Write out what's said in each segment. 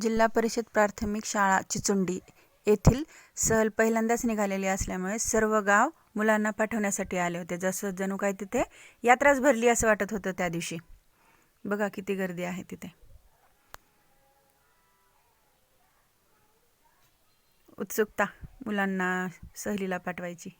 जिल्हा परिषद प्राथमिक शाळा चिचुंडी येथील सहल पहिल्यांदाच निघालेली असल्यामुळे सर्व गाव मुलांना पाठवण्यासाठी आले होते. जसं जणू काय तिथे यात्राच भरली असं वाटत होतं त्या दिवशी. बघा किती गर्दी आहे तिथे. उत्सुकता मुलांना सहलीला पाठवायची.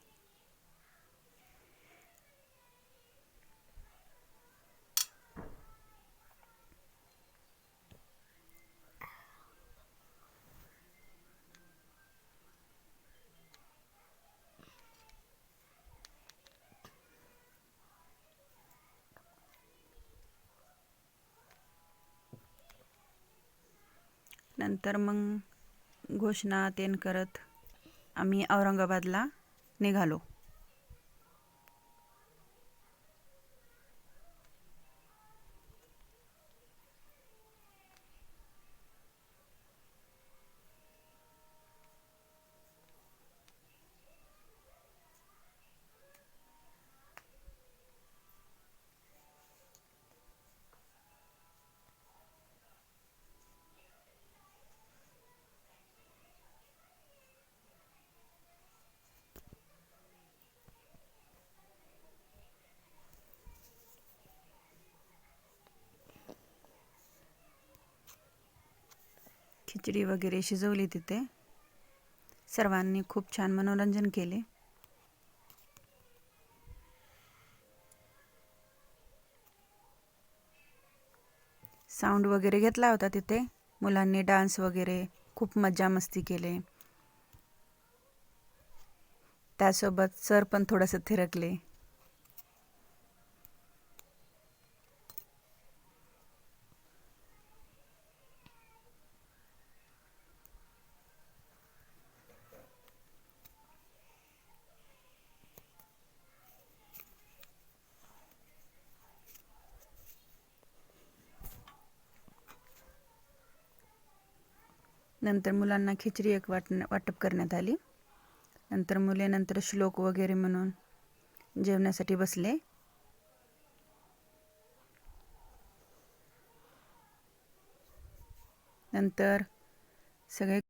नंतर मग घोषणा तेन करत आम्ही औरंगाबादला निघालो. खिचडी वगैरे शिजवली तिथे. सर्वांनी खूप छान मनोरंजन केले. साऊंड वगैरे घेतला होता तिथे. मुलांनी डान्स वगैरे खूप मज्जा मस्ती केले. त्यासोबत सर पण थोडंसं थिरकले. नंतर मुलांना खिचडी एक वाट वाटप करण्यात आली. नंतर मुले नंतर श्लोक वगैरे म्हणून जेवण्यासाठी बसले. नंतर सगळे